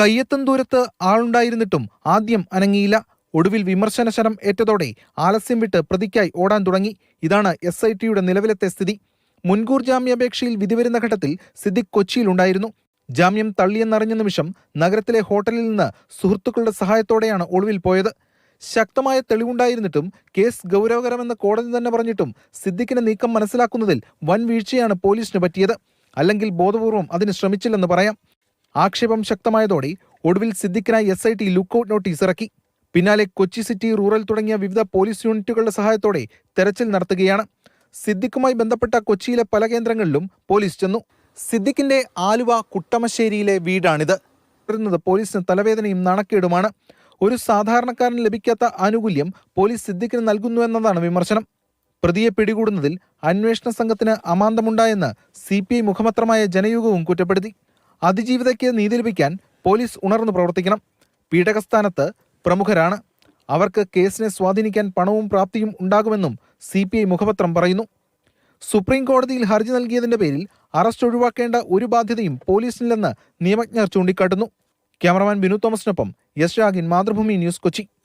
കയ്യെത്തും ദൂരത്ത് ആളുണ്ടായിരുന്നിട്ടും ആദ്യം അനങ്ങിയില്ല. ഒടുവിൽ വിമർശന ശരം ഏറ്റതോടെ ആലസ്യം വിട്ട് പ്രതിക്കായി ഓടാൻ തുടങ്ങി. ഇതാണ് എസ് ഐ ടിയുടെ നിലവിലത്തെ സ്ഥിതി. മുൻകൂർ ജാമ്യാപേക്ഷയിൽ വിധി വരുന്ന ഘട്ടത്തിൽ സിദ്ദിഖ് കൊച്ചിയിലുണ്ടായിരുന്നു ജാമ്യം തള്ളിയെന്നറിഞ്ഞ നിമിഷം നഗരത്തിലെ ഹോട്ടലിൽ നിന്ന് സുഹൃത്തുക്കളുടെ സഹായത്തോടെയാണ് ഒളിവിൽ പോയത്. ശക്തമായ തെളിവുണ്ടായിരുന്നിട്ടും കേസ് ഗൗരവകരമെന്ന് കോടതി തന്നെ പറഞ്ഞിട്ടും സിദ്ദിഖിന്റെ നീക്കം മനസ്സിലാക്കുന്നതിൽ വൻ വീഴ്ചയാണ് പോലീസിന് പറ്റിയത്. അല്ലെങ്കിൽ ബോധപൂർവം അതിന് ശ്രമിച്ചില്ലെന്ന് പറയാം. ആക്ഷേപം ശക്തമായതോടെ ഒടുവിൽ സിദ്ദിഖിനായി S I T lookout notice ഇറക്കി. പിന്നാലെ കൊച്ചി സിറ്റി റൂറൽ തുടങ്ങിയ വിവിധ പോലീസ് യൂണിറ്റുകളുടെ സഹായത്തോടെ തെരച്ചിൽ നടത്തുകയാണ്. സിദ്ദിഖുമായി ബന്ധപ്പെട്ട കൊച്ചിയിലെ പല കേന്ദ്രങ്ങളിലും പോലീസ് ചെന്നു. സിദ്ദിഖിന്റെ ആലുവ കുട്ടമശ്ശേരിയിലെ വീടാണിത്. തുടരുന്നത് പോലീസിന് തലവേദനയും നാണക്കേടുമാണ്. ഒരു സാധാരണക്കാരന് ലഭിക്കാത്ത ആനുകൂല്യം പോലീസ് സിദ്ദിഖിന് നൽകുന്നു എന്നതാണ് വിമർശനം. പ്രതിയെ പിടികൂടുന്നതിൽ അന്വേഷണ സംഘത്തിന് അമാന്തമുണ്ടായെന്ന് സി പി ഐ മുഖപത്രമായ ജനയുഗവും കുറ്റപ്പെടുത്തി. അതിജീവിതയ്ക്ക് നീതി ലഭിക്കാൻ പോലീസ് ഉണർന്നു പ്രവർത്തിക്കണം. പീഡകസ്ഥാനത്ത് പ്രമുഖരാണ്. അവർക്ക് കേസിനെ സ്വാധീനിക്കാൻ പണവും പ്രാപ്തിയും ഉണ്ടാകുമെന്നും സി പി ഐ മുഖപത്രം പറയുന്നു. സുപ്രീം കോടതിയിൽ ഹർജി നൽകിയതിന്റെ പേരിൽ അറസ്റ്റ് ഒഴിവാക്കേണ്ട ഒരു ബാധ്യതയും പോലീസിനില്ലെന്ന് നിയമജ്ഞർ ചൂണ്ടിക്കാട്ടുന്നു. ക്യാമറമാൻ ബിനു തോമസിനൊപ്പം യശ്രാഗിൻ മാതൃഭൂമി ന്യൂസ് കൊച്ചി.